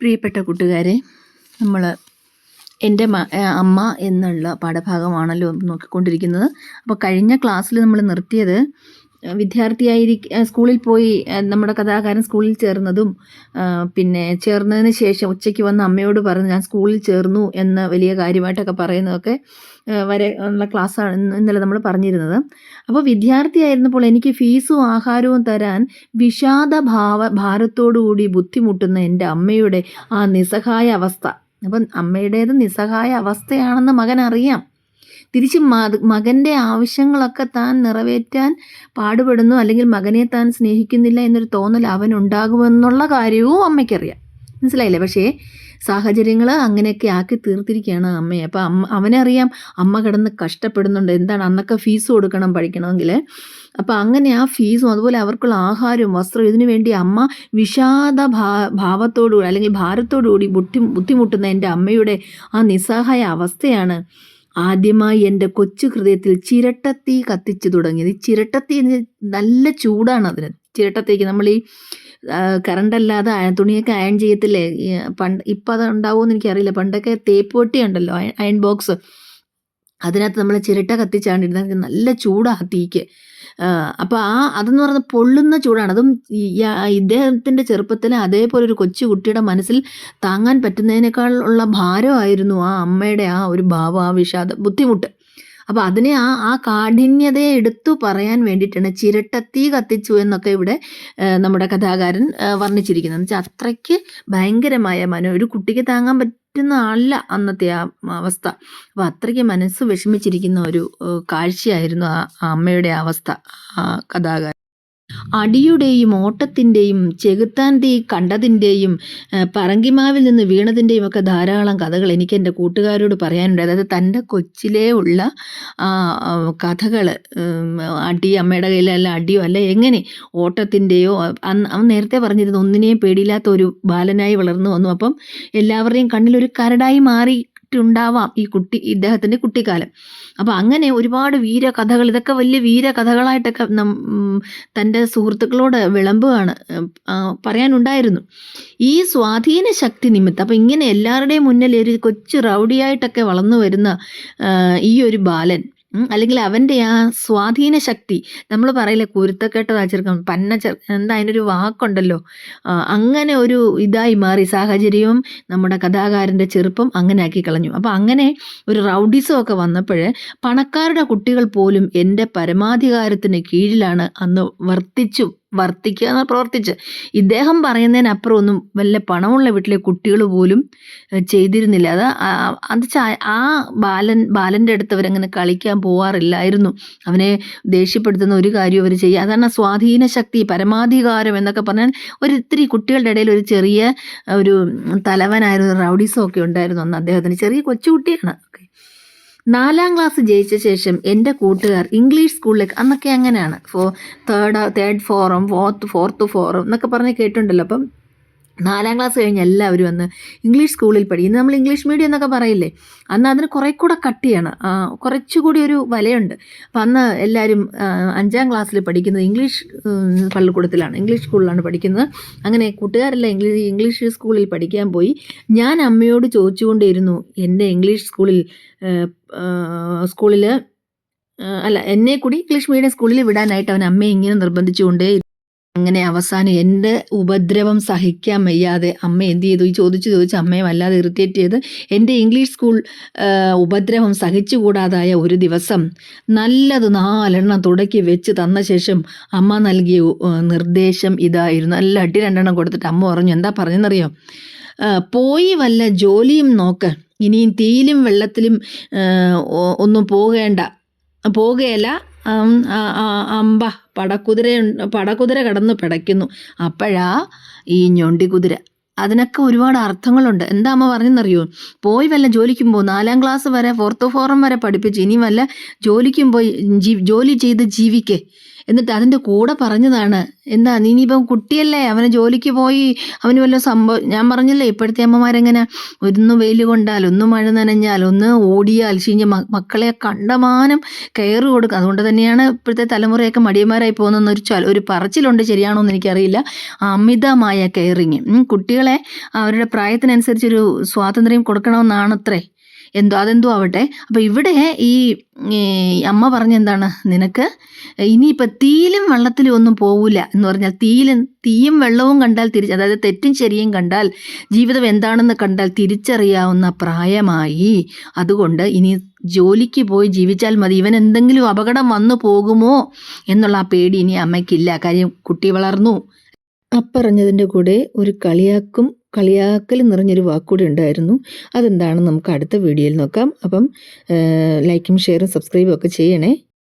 പ്രിയപ്പെട്ട കൂട്ടുകാരെ നമ്മൾ എന്റെ അമ്മ എന്നുള്ള പാഠഭാഗമാണല്ലോ നോക്കിക്കൊണ്ടിരിക്കുന്നത്. അപ്പോൾ കഴിഞ്ഞ ക്ലാസ്സിൽ നമ്മൾ നിർത്തിയത് വിദ്യാർത്ഥിയായിരിക്ക സ്കൂളിൽ പോയി നമ്മുടെ കഥാകാരൻ സ്കൂളിൽ ചേർന്നതും പിന്നെ ചേർന്നതിന് ശേഷം ഉച്ചയ്ക്ക് വന്ന് അമ്മയോട് പറഞ്ഞ് ഞാൻ സ്കൂളിൽ ചേർന്നു എന്ന വലിയ കാര്യമായിട്ടൊക്കെ പറയുന്നതൊക്കെ വരെ ഉള്ള ക്ലാസ്സാണ് ഇന്നലെ നമ്മൾ പറഞ്ഞിരുന്നത്. അപ്പോൾ വിദ്യാർത്ഥിയായിരുന്നപ്പോൾ എനിക്ക് ഫീസും ആഹാരവും തരാൻ വിഷാദ ഭാവ ഭാരത്തോടുകൂടി ബുദ്ധിമുട്ടുന്ന എന്റെ അമ്മയുടെ ആ നിസ്സഹായ അവസ്ഥ അപ്പം അമ്മയുടേത് നിസ്സഹായ അവസ്ഥയാണെന്ന് മകൻ അറിയാം തിരിച്ച് മകന്റെ ആവശ്യങ്ങളൊക്കെ താൻ നിറവേറ്റാൻ പാടുപെടുന്നു അല്ലെങ്കിൽ മകനെ താൻ സ്നേഹിക്കുന്നില്ല എന്നൊരു തോന്നൽ അവനുണ്ടാകുമെന്നുള്ള കാര്യവും അമ്മയ്ക്കറിയാം. മനസ്സിലായില്ലേ? പക്ഷേ സാഹചര്യങ്ങൾ അങ്ങനെയൊക്കെ ആക്കി തീർത്തിരിക്കുകയാണ് അമ്മയെ. അപ്പോൾ അമ്മ അവനറിയാം അമ്മ കിടന്ന് കഷ്ടപ്പെടുന്നുണ്ട്. എന്താണ് അന്നൊക്കെ ഫീസ് കൊടുക്കണം പഠിക്കണമെങ്കിൽ. അപ്പോൾ അങ്ങനെ ആ ഫീസും അതുപോലെ അവർക്കുള്ള ആഹാരവും വസ്ത്രവും ഇതിനു വേണ്ടി അമ്മ വിഷാദ ഭാ ഭാവത്തോടുകൂടി അല്ലെങ്കിൽ ഭാരത്തോടുകൂടി ബുദ്ധി ബുദ്ധിമുട്ടുന്ന എന്റെ അമ്മയുടെ ആ നിസ്സഹായ അവസ്ഥയാണ് ആദ്യമായി എന്റെ കൊച്ചു ഹൃദയത്തിൽ ചിരട്ടത്തീ കത്തിച്ചു തുടങ്ങിയത്. ഈ ചിരട്ടത്തീ നല്ല ചൂടാണ് അതിന്. ചിരട്ടത്തേക്ക് നമ്മൾ ഈ കറണ്ടല്ലാതെ തുണിയൊക്കെ അയൺ ചെയ്യത്തില്ലേ? പണ്ട് ഇപ്പം അത് ഉണ്ടാവുമെന്ന് എനിക്കറിയില്ല. പണ്ടൊക്കെ തേപ്പ് ഉണ്ടല്ലോ അയൺ ബോക്സ്. അതിനകത്ത് നമ്മൾ ചിരട്ട കത്തിച്ചാണ്ടിരുന്ന നല്ല ചൂടാണ് തീക്ക് അപ്പോൾ ആ അതെന്ന് പറയുന്നത് പൊള്ളുന്ന ചൂടാണ്. അതും ഇദ്ദേഹത്തിന്റെ ചെറുപ്പത്തിൽ അതേപോലെ ഒരു കൊച്ചു കുട്ടിയുടെ മനസ്സിൽ താങ്ങാൻ പറ്റുന്നതിനേക്കാൾ ഉള്ള ഭാരമായിരുന്നു ആ അമ്മയുടെ ആ ഒരു ഭാവം ആ വിഷാദ ബുദ്ധിമുട്ട്. അപ്പോൾ അതിനെ ആ ആ കാഠിന്യതയെ എടുത്തു പറയാൻ വേണ്ടിയിട്ടാണ് ചിരട്ടത്തീ കത്തിച്ചു എന്നൊക്കെ ഇവിടെ നമ്മുടെ കഥാകാരൻ വർണിച്ചിരിക്കുന്നത്. എന്ന് വെച്ചാൽ അത്രയ്ക്ക് ഭയങ്കരമായ മനോ ഒരു കുട്ടിക്ക് താങ്ങാൻ പറ്റുന്ന അല്ല അന്നത്തെ ആ അവസ്ഥ. അപ്പം അത്രയ്ക്ക് മനസ്സ് വിഷമിച്ചിരിക്കുന്ന ഒരു കാഴ്ചയായിരുന്നു ആ അമ്മയുടെ അവസ്ഥ ആ കഥാകാരൻ. അടിയുടെയും ഓട്ടത്തിന്റെയും ചെകുത്താൻ തീ കണ്ടതിന്റെയും പറങ്കിമാവിൽ നിന്ന് വീണതിന്റെയും ഒക്കെ ധാരാളം കഥകൾ എനിക്ക് എന്റെ കൂട്ടുകാരോട് പറയാനുണ്ട്. അതായത് തന്റെ കൊച്ചിലേ ഉള്ള കഥകൾ അടി അമ്മയുടെ കയ്യിലല്ല അടിയോ അല്ല എങ്ങനെ ഓട്ടത്തിന്റെയോ അവൻ നേരത്തെ പറഞ്ഞിരുന്നു ഒന്നിനെയും പേടിയില്ലാത്ത ഒരു ബാലനായി വളർന്നു വന്നു. അപ്പം എല്ലാവരുടെയും കണ്ണിലൊരു കരടായി മാറി ഉണ്ടാവാം ഈ കുട്ടി ഇദ്ദേഹത്തിന്റെ കുട്ടിക്കാലം. അപ്പോൾ അങ്ങനെ ഒരുപാട് വീരകഥകൾ ഇതൊക്കെ വലിയ വീരകഥകളായിട്ടൊക്കെ തന്റെ സുഹൃത്തുക്കളോട് വിളമ്പുകയാണ് പറയാനുണ്ടായിരുന്നു. ഈ സ്വാധീന ശക്തി നിമിത്തം അപ്പോൾ ഇങ്ങനെ എല്ലാവരുടെയും മുന്നിൽ ഒരു കൊച്ചു റൗഡിയായിട്ടൊക്കെ വളർന്നു വരുന്ന ഈ ഒരു ബാലൻ അല്ലെങ്കിൽ അവന്റെ ആ സ്വാധീന ശക്തി നമ്മൾ പറയില്ലേ കുരുത്തക്കെട്ടോ ചെറുക്കം പന്ന ചെറു എന്താ അതിനൊരു വാക്കുണ്ടല്ലോ? അങ്ങനെ ഒരു ഇതായി മാറി സാഹചര്യവും നമ്മുടെ കഥാകാരന്റെ ചെറുപ്പം അങ്ങനെ ആക്കി കളഞ്ഞു. അപ്പോൾ അങ്ങനെ ഒരു റൗഡിസം ഒക്കെ വന്നപ്പോൾ പണക്കാരുടെ കുട്ടികൾ പോലും എന്റെ പരമാധികാരത്തിന് കീഴിലാണ് അന്ന് വർത്തിച്ചു വർത്തിക്കുക എന്ന് പ്രവർത്തിച്ച്. ഇദ്ദേഹം പറയുന്നതിനപ്പുറം ഒന്നും വല്ല പണമുള്ള വീട്ടിലെ കുട്ടികൾ പോലും ചെയ്തിരുന്നില്ല. അത് അത് ആ ബാലൻ ബാലന്റെ അടുത്ത് അവരങ്ങനെ കളിക്കാൻ പോവാറില്ലായിരുന്നു. അവനെ ദേഷ്യപ്പെടുത്തുന്ന ഒരു കാര്യം അവർ ചെയ്യുക അതാണ് സ്വാധീന ശക്തി പരമാധികാരം എന്നൊക്കെ പറഞ്ഞാൽ ഒരു ഇത്തിരി കുട്ടികളുടെ ഇടയിൽ ഒരു ചെറിയ ഒരു തലവനായിരുന്നു റൗഡീസം ഒക്കെ ഉണ്ടായിരുന്നു അന്ന് അദ്ദേഹത്തിന്. ചെറിയ കൊച്ചുകുട്ടിയാണ്. നാലാം ക്ലാസ് ജയിച്ച ശേഷം എന്റെ കൂട്ടുകാർ ഇംഗ്ലീഷ് സ്കൂളിലേക്ക് അന്നൊക്കെ അങ്ങനെയാണ്. ഫോ third third form fourth fourth form എന്നൊക്കെ പറഞ്ഞ് കേട്ടിട്ടുണ്ടല്ലോ. അപ്പം നാലാം ക്ലാസ് കഴിഞ്ഞ് എല്ലാവരും അന്ന് ഇംഗ്ലീഷ് സ്കൂളിൽ പഠിക്കും ഇന്ന് നമ്മൾ ഇംഗ്ലീഷ് മീഡിയം എന്നൊക്കെ പറയില്ലേ? അന്ന് അതിന് കുറേ കൂടെ കട്ടിയാണ് കുറച്ചുകൂടി ഒരു വലയുണ്ട്. അപ്പം അന്ന് എല്ലാവരും അഞ്ചാം ക്ലാസ്സിൽ പഠിക്കുന്നത് ഇംഗ്ലീഷ് പള്ളിക്കൂടത്തിലാണ്. ഇംഗ്ലീഷ് സ്കൂളിലാണ് പഠിക്കുന്നത്. അങ്ങനെ കൂട്ടുകാരെല്ലാം ഇംഗ്ലീഷ് ഇംഗ്ലീഷ് സ്കൂളിൽ പഠിക്കാൻ പോയി. ഞാൻ അമ്മയോട് ചോദിച്ചുകൊണ്ടിരുന്നു എന്റെ ഇംഗ്ലീഷ് സ്കൂളിൽ സ്കൂളിൽ അല്ല എന്നെ കൂടി ഇംഗ്ലീഷ് മീഡിയം സ്കൂളിൽ വിടാനായിട്ട് അവൻ അമ്മയെ ഇങ്ങനെ നിർബന്ധിച്ചുകൊണ്ടേ അങ്ങനെ അവസാനം എന്റെ ഉപദ്രവം സഹിക്കാൻ വയ്യാതെ അമ്മ എന്ത് ചെയ്തു? ഈ ചോദിച്ചു ചോദിച്ച് അമ്മയെ വല്ലാതെ ഇറിറ്റേറ്റ് ചെയ്ത് എന്റെ ഇംഗ്ലീഷ് സ്കൂൾ ഉപദ്രവം സഹിച്ചുകൂടാതായ ഒരു ദിവസം നല്ലത് നാലെണ്ണം തുടക്കി വെച്ച് തന്ന ശേഷം അമ്മ നൽകിയ നിർദ്ദേശം ഇതായിരുന്നു. നല്ല അടി രണ്ടെണ്ണം കൊടുത്തിട്ട് അമ്മ പറഞ്ഞു എന്താ പറഞ്ഞെന്നറിയോ? പോയി വല്ല ജോലിയും നോക്ക്. ഇനിയും തീയിലും വെള്ളത്തിലും ഒന്നും പോകേണ്ട പോകുകയല്ല അമ്പ പടക്കുതിര പടക്കുതിര കടന്ന് പിടയ്ക്കുന്നു. അപ്പോഴാ ഈ ഞൊണ്ടി കുതിര അതിനൊക്കെ ഒരുപാട് അർത്ഥങ്ങളുണ്ട്. എന്താ അമ്മ പറഞ്ഞെന്നറിയോ? പോയി വല്ല ജോലിക്കും പോകും നാലാം ക്ലാസ് വരെ ഫോർത്ത് ഫോറം വരെ പഠിപ്പിച്ച് ഇനി വല്ല ജോലിക്കും പോയി ജോലി ചെയ്ത് ജീവിക്കേ. എന്നിട്ട് അതിന്റെ കൂടെ പറഞ്ഞതാണ് എന്താ നീ ഇനിയിപ്പം കുട്ടിയല്ലേ? അവന് ജോലിക്ക് പോയി അവന് വല്ല സംഭവം ഞാൻ പറഞ്ഞില്ലേ ഇപ്പോഴത്തെ അമ്മമാരെങ്ങനെ? ഒന്ന് വെയിൽ കൊണ്ടാൽ ഒന്ന് മഴ നനഞ്ഞാൽ ഒന്ന് ഓടിയാൽ ശീഞ്ഞ മക്കളെ കണ്ടമാനം കെയർ കൊടുക്കുക അതുകൊണ്ട് തന്നെയാണ് ഇപ്പോഴത്തെ തലമുറയൊക്കെ മടിയന്മാരായി പോകുന്ന ഒരു ഒരു പറച്ചിലുണ്ട് ശരിയാണോ എന്ന് എനിക്കറിയില്ല. അമിതമായ കെയറിങ് കുട്ടികളെ അവരുടെ പ്രായത്തിനനുസരിച്ചൊരു സ്വാതന്ത്ര്യം കൊടുക്കണമെന്നാണത്രേ. എന്തോ അതെന്തോ ആവട്ടെ. അപ്പോൾ ഇവിടെ ഈ അമ്മ പറഞ്ഞെന്താണ് നിനക്ക്? ഇനിയിപ്പോൾ തീയിലും വെള്ളത്തിലും ഒന്നും പോവില്ല എന്ന് പറഞ്ഞാൽ തീയിലും തീയും വെള്ളവും കണ്ടാൽ തിരിച്ച് അതായത് തെറ്റും ശരിയും കണ്ടാൽ ജീവിതം എന്താണെന്ന് കണ്ടാൽ തിരിച്ചറിയാവുന്ന പ്രായമായി. അതുകൊണ്ട് ഇനി ജോലിക്ക് പോയി ജീവിച്ചാൽ മതി. ഇവൻ എന്തെങ്കിലും അപകടം വന്നു പോകുമോ എന്നുള്ള ആ പേടി ഇനി അമ്മയ്ക്കില്ല. കാര്യം കുട്ടി വളർന്നു. അപ്പറഞ്ഞതിന്റെ കൂടെ ഒരു കളിയാക്കും കളിയാക്കൽ നിറഞ്ഞൊരു വാക്കുകൂടി ഉണ്ടായിരുന്നു. അതെന്താണെന്ന് നമുക്ക് അടുത്ത വീഡിയോയിൽ നോക്കാം. അപ്പം ലൈക്കും ഷെയറും സബ്സ്ക്രൈബും ഒക്കെ ചെയ്യണേ.